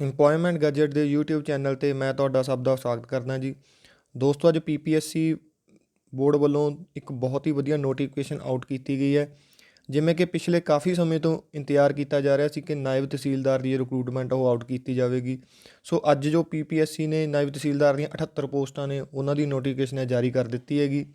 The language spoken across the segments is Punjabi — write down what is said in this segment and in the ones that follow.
ਇੰਪਲੋਇਮੈਂਟ ਗੈਜਟ ਦੇ YouTube ਚੈਨਲ ਤੇ ਮੈਂ ਤੁਹਾਡਾ ਸਭ ਦਾ ਸਵਾਗਤ ਕਰਦਾ ਜੀ। ਦੋਸਤੋ, ਅੱਜ PPSC ਬੋਰਡ ਵੱਲੋਂ ਇੱਕ ਬਹੁਤ ਹੀ ਵਧੀਆ ਨੋਟੀਫਿਕੇਸ਼ਨ ਆਊਟ ਕੀਤੀ ਗਈ ਹੈ। ਜਿਵੇਂ ਕਿ ਪਿਛਲੇ ਕਾਫੀ ਸਮੇਂ ਤੋਂ ਇੰਤਜ਼ਾਰ ਕੀਤਾ ਜਾ ਰਿਹਾ ਸੀ ਕਿ ਨਾਇਬ ਤਹਿਸੀਲਦਾਰ ਦੀ ਰਿਕਰੂਟਮੈਂਟ ਉਹ ਆਊਟ ਕੀਤੀ ਜਾਵੇਗੀ। ਸੋ ਅੱਜ ਜੋ PPSC ਨੇ ਨਾਇਬ ਤਹਿਸੀਲਦਾਰ ਦੀਆਂ 78 ਪੋਸਟਾਂ ਨੇ, ਉਹਨਾਂ ਦੀ ਨੋਟੀਫਿਕੇਸ਼ਨ ਹੈ ਜਾਰੀ ਕਰ ਦਿੱਤੀ ਹੈਗੀ।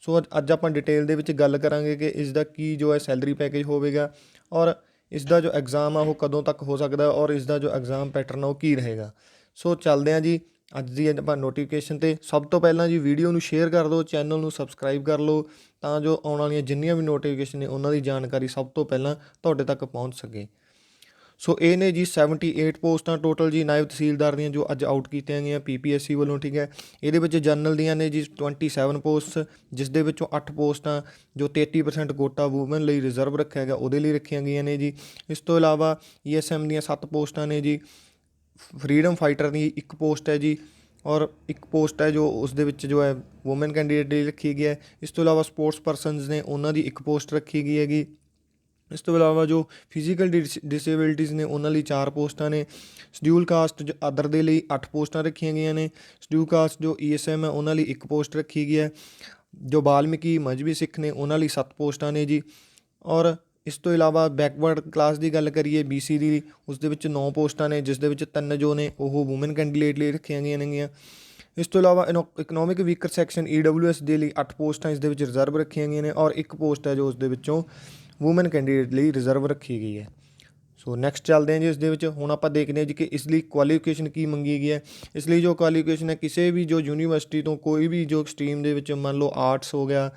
ਸੋ ਅੱਜ- ਅੱਜ ਆਪਾਂ ਡਿਟੇਲ ਦੇ ਵਿੱਚ ਗੱਲ ਕਰਾਂਗੇ ਕਿ ਇਸ ਦਾ ਕੀ ਜੋ ਹੈ ਸੈਲਰੀ ਪੈਕੇਜ ਹੋਵੇਗਾ ਔਰ ਇਸ ਦਾ ਜੋ ਐਗਜ਼ਾਮ ਆ, ਉਹ ਕਦੋਂ ਤੱਕ ਹੋ ਸਕਦਾ ਔਰ ਇਸ ਦਾ ਜੋ ਐਗਜ਼ਾਮ ਪੈਟਰਨ ਆ, ਉਹ ਕੀ ਰਹੇਗਾ। ਸੋ ਚੱਲਦੇ ਹਾਂ ਜੀ, ਅੱਜ ਦੀ ਆਪਾਂ ਨੋਟੀਫਿਕੇਸ਼ਨ ਤੇ। ਸਭ ਤੋਂ ਪਹਿਲਾਂ ਜੀ ਵੀਡੀਓ ਨੂੰ ਸ਼ੇਅਰ ਕਰ ਦਿਓ ਚੈਨਲ ਨੂੰ ਸਬਸਕ੍ਰਾਈਬ ਕਰ ਲਓ, ਤਾਂ ਜੋ ਆਉਣ ਵਾਲੀਆਂ ਜਿੰਨੀਆਂ ਵੀ ਨੋਟੀਫਿਕੇਸ਼ਨ ਨੇ, ਉਹਨਾਂ ਦੀ ਜਾਣਕਾਰੀ ਸਭ ਤੋਂ ਪਹਿਲਾਂ ਤੁਹਾਡੇ ਤੱਕ ਪਹੁੰਚ ਸਕੇ। ਸੋ ਇਹ ਨੇ ਜੀ 78 ਪੋਸਟਾਂ ਟੋਟਲ ਜੀ ਨਾਇਬ ਤਹਿਸੀਲਦਾਰ ਦੀਆਂ ਜੋ ਅੱਜ ਆਊਟ ਕੀਤੀਆਂ ਗਈਆਂ ਪੀਪੀਐਸਸੀ ਵੱਲੋਂ, ਠੀਕ ਹੈ। ਇਹਦੇ ਵਿੱਚ ਜਨਰਲ ਦੀਆਂ ਨੇ ਜੀ 27 ਪੋਸਟਸ ਜਿਸ ਦੇ ਵਿੱਚੋਂ 8 ਪੋਸਟਾਂ ਜੋ 33% ਕੋਟਾ ਵੂਮਨ ਲਈ ਰਿਜ਼ਰਵ ਰੱਖਿਆ ਗਿਆ, ਉਹਦੇ ਲਈ ਰੱਖੀਆਂ ਗਈਆਂ ਨੇ ਜੀ। ਇਸ ਤੋਂ ਇਲਾਵਾ ਈਐਸਐਮ ਦੀਆਂ 7 ਪੋਸਟਾਂ ਨੇ ਜੀ। ਫਰੀडम ਫਾਈਟਰ ਦੀ ਇੱਕ ਪੋਸਟ ਹੈ ਜੀ, ਔਰ ਇੱਕ ਪੋਸਟ ਹੈ ਜੋ ਉਸ ਦੇ ਵਿੱਚ ਜੋ ਹੈ ਔਮਨ ਕੈਂਡੀਡੇਟ ਲਈ ਰੱਖੀ ਗਈ ਹੈ। ਇਸ ਤੋਂ ਇਲਾਵਾ ਸਪੋਰਟਸ ਪਰਸਨਸ ਨੇ ਉਹਨਾਂ ਦੀ ਇੱਕ ਪੋਸਟ ਰੱਖੀ ਗਈ ਹੈਗੀ। ਇਸ ਤੋਂ ਇਲਾਵਾ ਜੋ ਫਿਜ਼ੀਕਲ ਡਿਸੇਬਿਲਟੀਜ਼ ਨੇ ਉਹਨਾਂ ਲਈ 4 ਪੋਸਟਾਂ ਨੇ ਸ਼ਡਿਊਲ ਕਾਸਟ ਜੋ ਅਦਰ ਦੇ ਲਈ 8 ਪੋਸਟਾਂ ਰੱਖੀਆਂ ਗਈਆਂ ਨੇ ਸ਼ਡਿਊਲ ਕਾਸਟ ਜੋ ਈਐਸਐਮ ਹੈ ਉਹਨਾਂ ਲਈ ਇੱਕ ਪੋਸਟ ਰੱਖੀ ਗਈ ਹੈ, ਜੋ ਬਾਲਮਿਕੀ, ਮਜਬੀ ਸਿੱਖ ਨੇ ਉਹਨਾਂ ਲਈ 7 ਪੋਸਟਾਂ ਨੇ ਜੀ, ਔਰ ਇਸ ਤੋਂ ਇਲਾਵਾ ਬੈਕਵਰਡ ਕਲਾਸ ਦੀ ਗੱਲ ਕਰੀਏ BC ਦੀ ਉਸ ਦੇ ਵਿੱਚ 9 ਪੋਸਟਾਂ ਨੇ, ਜਿਸ ਦੇ ਵਿੱਚ ਤਿੰਨ ਜੋ ਨੇ, ਉਹ ਔਮਨ ਕੈਂਡੀਡੇਟ ਲਈ ਰੱਖੀਆਂ ਗਈਆਂ ਨੇਗੀਆਂ। ਇਸ ਤੋਂ ਇਲਾਵਾ ਇਕਨੋਮਿਕ ਵੀਕਰ ਸੈਕਸ਼ਨ EWS ਦੇ ਲਈ 8 ਪੋਸਟਾਂ ਇਸ ਦੇ ਵਿੱਚ ਰਿਜ਼ਰਵ ਰੱਖੀਆਂ ਗਈਆਂ ਨੇ, ਔਰ ਇੱਕ ਪੋਸਟ ਹੈ ਜੋ ਉਸ ਦੇ ਵਿੱਚੋਂ ਔਮਨ ਕੈਂਡੀਡੇਟ ਲਈ ਰਿਜ਼ਰਵ ਰੱਖੀ ਗਈ ਹੈ। ਸੋ ਨੈਕਸਟ ਚੱਲਦੇ ਹਾਂ ਜੀ ਇਸ ਦੇ ਵਿੱਚ। ਹੁਣ ਆਪਾਂ ਦੇਖਦੇ ਹਾਂ ਜੀ ਕਿ ਇਸ ਲਈ ਕੁਆਲੀਫਿਕੇਸ਼ਨ ਕੀ ਮੰਗੀ ਗਈ ਹੈ। ਇਸ ਲਈ ਜੋ ਕੁਆਲੀਫਿਕੇਸ਼ਨ ਹੈ, ਕਿਸੇ ਵੀ ਜੋ ਯੂਨੀਵਰਸਿਟੀ ਤੋਂ ਕੋਈ ਵੀ ਜੋ ਸਟਰੀਮ ਦੇ ਵਿੱਚ ਮੰਨ ਲਓ ਆਰਟਸ ਹੋ ਗਿਆ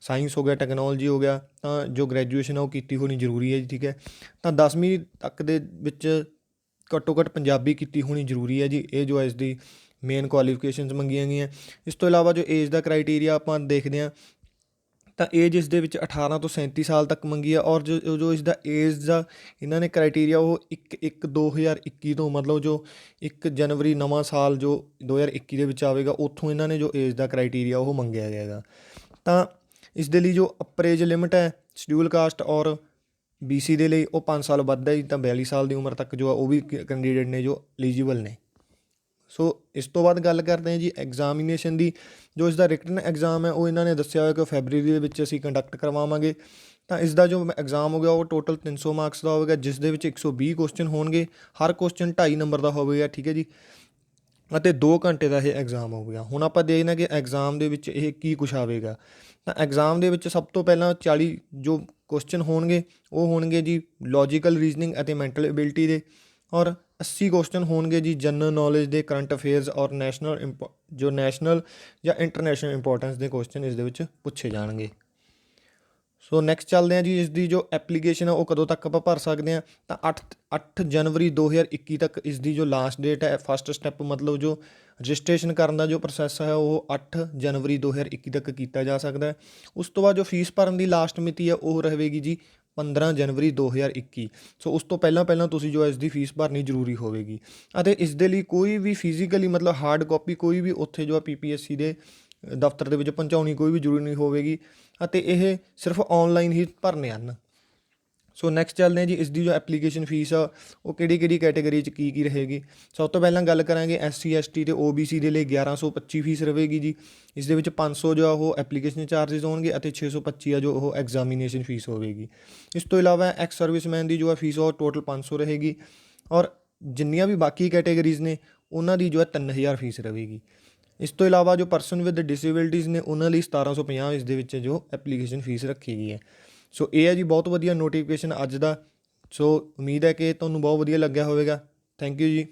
ਸਾਇੰਸ ਹੋ ਗਿਆ ਟੈਕਨੋਲੋਜੀ ਹੋ ਗਿਆ, ਤਾਂ ਜੋ ਗ੍ਰੈਜੂਏਸ਼ਨ ਹੈ ਉਹ ਕੀਤੀ ਹੋਣੀ ਜ਼ਰੂਰੀ ਹੈ ਜੀ, ਠੀਕ ਹੈ। ਤਾਂ 10ਵੀਂ ਤੱਕ ਦੇ ਵਿੱਚ ਘੱਟੋ ਘੱਟ ਪੰਜਾਬੀ ਕੀਤੀ ਹੋਣੀ ਜ਼ਰੂਰੀ ਹੈ ਜੀ। ਇਹ ਜੋ ਇਸ ਦੀ ਮੇਨ ਕੁਆਲੀਫਿਕੇਸ਼ਨਸ ਮੰਗੀਆਂ ਗਈਆਂ। ਇਸ ਤੋਂ ਇਲਾਵਾ ਜੋ ਏਜ ਦਾ ਕ੍ਰਾਈਟੇਰੀਆ ਆਪਾਂ ਦੇਖਦੇ ਹਾਂ ਤਾਂ ਏਜ ਇਸ ਦੇ ਵਿੱਚ 18 ਤੋਂ 37 ਸਾਲ ਤੱਕ ਮੰਗੀ ਆ ਔਰ ਜੋ ਜੋ ਇਸ ਦਾ ਏਜ ਦਾ ਇਹਨਾਂ ਨੇ ਕ੍ਰਾਈਟੇਰੀਆ ਉਹ 1 1 2021 ਤੋਂ ਮਤਲਬ ਜੋ 1 ਜਨਵਰੀ ਨਵਾਂ ਸਾਲ ਜੋ 2021 ਦੇ ਵਿੱਚ ਆਵੇਗਾ, ਉੱਥੋਂ ਇਹਨਾਂ ਨੇ ਜੋ ਏਜ ਦਾ ਕ੍ਰਾਈਟੇਰੀਆ ਉਹ ਮੰਗਿਆ ਗਿਆ ਹੈਗਾ। ਤਾਂ ਇਸ ਦੇ ਲਈ ਜੋ ਅਪਰ ਏਜ ਲਿਮਿਟ ਹੈ ਸ਼ਡਿਊਲ ਕਾਸਟ ਔਰ BC ਦੇ ਲਈ ਉਹ 5 ਸਾਲ ਵੱਧਦਾ ਹੈ ਜੀ ਤਾਂ 42 ਸਾਲ ਦੀ ਉਮਰ ਤੱਕ ਜੋ ਆ, ਉਹ ਵੀ ਕੈਂਡੀਡੇਟ ਨੇ ਜੋ ਐਲੀਜੀਬਲ ਨੇ। ਸੋ ਇਸ ਤੋਂ ਬਾਅਦ ਗੱਲ ਕਰਦੇ ਹਾਂ ਜੀ ਐਗਜ਼ਾਮੀਨੇਸ਼ਨ ਦੀ। ਜੋ ਇਸ ਦਾ ਰਿਟਨ ਐਗਜ਼ਾਮ ਹੈ, ਉਹ ਇਹਨਾਂ ਨੇ ਦੱਸਿਆ ਹੋਇਆ ਕਿ ਫੈਬਰੂਰੀ ਦੇ ਵਿੱਚ ਅਸੀਂ ਕੰਡਕਟ ਕਰਵਾਵਾਂਗੇ। ਤਾਂ ਇਸ ਦਾ ਜੋ ਐਗਜ਼ਾਮ ਹੋ ਗਿਆ, ਉਹ ਟੋਟਲ 300 ਮਾਰਕਸ ਦਾ ਹੋਵੇਗਾ, ਜਿਸ ਦੇ ਵਿੱਚ 120 ਕੁਐਸਚਨ ਹੋਣਗੇ। ਹਰ ਕੁਐਸਚਨ 2.5 ਨੰਬਰ ਦਾ ਹੋਵੇਗਾ, ਠੀਕ ਹੈ ਜੀ। ਅਤੇ 2 ਘੰਟੇ ਦਾ ਇਹ ਐਗਜ਼ਾਮ ਹੋਵੇਗਾ ਹੁਣ ਆਪਾਂ ਦੇਖਣਾ ਕਿ ਐਗਜ਼ਾਮ ਦੇ ਵਿੱਚ ਇਹ ਕੀ ਕੁਛ ਆਵੇਗਾ। ਤਾਂ ਐਗਜ਼ਾਮ ਦੇ ਵਿੱਚ ਸਭ ਤੋਂ ਪਹਿਲਾਂ 40 ਜੋ ਕੁਐਸਚਨ ਹੋਣਗੇ, ਉਹ ਹੋਣਗੇ ਜੀ ਲੌਜੀਕਲ ਰੀਜ਼ਨਿੰਗ ਅਤੇ ਮੈਂਟਲ ਐਬਿਲਿਟੀ ਦੇ। ਔਰ 80 ਕੁਐਸਚਨ ਹੋਣਗੇ ਜੀ ਜਨਰਲ ਨੌਲੇਜ ਦੇ ਕਰੰਟ ਅਫੇਅਰਸ ਔਰ ਨੈਸ਼ਨਲ ਜੋ ਨੈਸ਼ਨਲ ਜਾਂ ਇੰਟਰਨੈਸ਼ਨਲ ਇੰਪੋਰਟੈਂਸ ਦੇ ਕੁਐਸਚਨ ਇਸ ਦੇ ਵਿੱਚ ਪੁੱਛੇ ਜਾਣਗੇ। ਸੋ ਨੈਕਸਟ ਚੱਲਦੇ ਹਾਂ ਜੀ, ਇਸ ਦੀ ਜੋ ਐਪਲੀਕੇਸ਼ਨ ਹੈ ਉਹ ਕਦੋਂ ਤੱਕ ਆਪਾਂ ਭਰ ਸਕਦੇ ਹਾਂ? ਤਾਂ 8 8 ਜਨਵਰੀ 2021 ਤੱਕ ਇਸ ਦੀ ਜੋ ਲਾਸਟ ਡੇਟ ਹੈ ਫਸਟ ਸਟੈਪ ਮਤਲਬ ਜੋ ਰਜਿਸਟ੍ਰੇਸ਼ਨ ਕਰਨ ਦਾ ਜੋ ਪ੍ਰੋਸੈਸ ਹੈ, ਉਹ 8 ਜਨਵਰੀ 2021 ਤੱਕ ਕੀਤਾ ਜਾ ਸਕਦਾ ਹੈ। ਉਸ ਤੋਂ ਬਾਅਦ ਜੋ ਫੀਸ ਭਰਨ ਦੀ ਲਾਸਟ ਮਿਤੀ ਹੈ, ਉਹ ਰਹੇਗੀ ਜੀ 15 ਜਨਵਰੀ 2021 ਸੋ ਉਸ ਤੋਂ ਪਹਿਲਾਂ ਪਹਿਲਾਂ ਤੁਸੀਂ ਜੋ ਇਸ ਦੀ ਫੀਸ ਭਰਨੀ ਜ਼ਰੂਰੀ ਹੋਵੇਗੀ। ਅਤੇ ਇਸ ਦੇ ਲਈ ਕੋਈ ਵੀ ਫਿਜ਼ੀਕਲੀ ਮਤਲਬ ਹਾਰਡ ਕਾਪੀ ਕੋਈ ਵੀ ਉੱਥੇ ਜੋ ਆ ਪੀਪੀਐਸਸੀ ਦੇ ਦਫ਼ਤਰ ਦੇ ਵਿੱਚ ਪਹੁੰਚਾਉਣੀ ਕੋਈ ਵੀ ਜ਼ਰੂਰੀ ਨਹੀਂ ਹੋਵੇਗੀ। ਅਤੇ ਇਹ ਸਿਰਫ ਆਨਲਾਈਨ ਹੀ ਭਰਨੇ ਹਨ। ਸੋ ਨੈਕਸਟ ਚੱਲਦੇ ਹਾਂ ਜੀ ਇਸ ਦੀ ਜੋ ਐਪਲੀਕੇਸ਼ਨ ਫੀਸ ਆ, ਉਹ ਕਿਹੜੀ ਕਿਹੜੀ ਕੈਟਾਗਰੀ 'ਚ ਕੀ ਕੀ ਰਹੇਗੀ? ਸਭ ਤੋਂ ਪਹਿਲਾਂ ਗੱਲ ਕਰਾਂਗੇ ਐਸਸੀ ਐਸਟੀ ਤੇ ਓਬੀਸੀ ਦੇ ਲਈ 1125 ਫੀਸ ਰਹੇਗੀ ਜੀ। ਇਸ ਦੇ ਵਿੱਚ 500 ਜੋ ਆ ਉਹ ਐਪਲੀਕੇਸ਼ਨ ਚਾਰजेस ਹੋਣਗੇ ਅਤੇ 625 ਆ ਜੋ ਉਹ ਐਗਜ਼ਾਮੀਨੇਸ਼ਨ ਫੀਸ ਹੋਵੇਗੀ। ਇਸ ਤੋਂ ਇਲਾਵਾ ਐਕਸ ਸਰਵਿਸਮੈਨ ਦੀ ਜੋ ਹੈ ਫੀਸ ਉਹ ਟੋਟਲ 500 ਰਹੇਗੀ। ਔਰ ਜਿੰਨੀਆਂ ਵੀ ਬਾਕੀ ਕੈਟਾਗਰੀਜ਼ ਨੇ, ਉਹਨਾਂ ਦੀ ਜੋ ਹੈ 3000 ਫੀਸ ਰਹੇਗੀ। ਇਸ ਤੋਂ ਇਲਾਵਾ ਜੋ ਪਰਸਨ ਵਿਦ ਡਿਸੇਬਿਲਟੀਜ਼ ਨੇ, ਉਹਨਾਂ ਲਈ 1750 ਇਸ ਦੇ ਵਿੱਚ ਜੋ ਐਪਲੀਕੇਸ਼ਨ ਫੀਸ ਰੱਖੀ ਗਈ ਹੈ। ਸੋ ਇਹ ਹੈ ਜੀ, ਬਹੁਤ ਵਧੀਆ ਨੋਟੀਫਿਕੇਸ਼ਨ ਅੱਜ ਦਾ। ਸੋ ਉਮੀਦ ਹੈ ਕਿ ਤੁਹਾਨੂੰ ਬਹੁਤ ਵਧੀਆ ਲੱਗਿਆ ਹੋਵੇਗਾ। ਥੈਂਕ ਯੂ ਜੀ।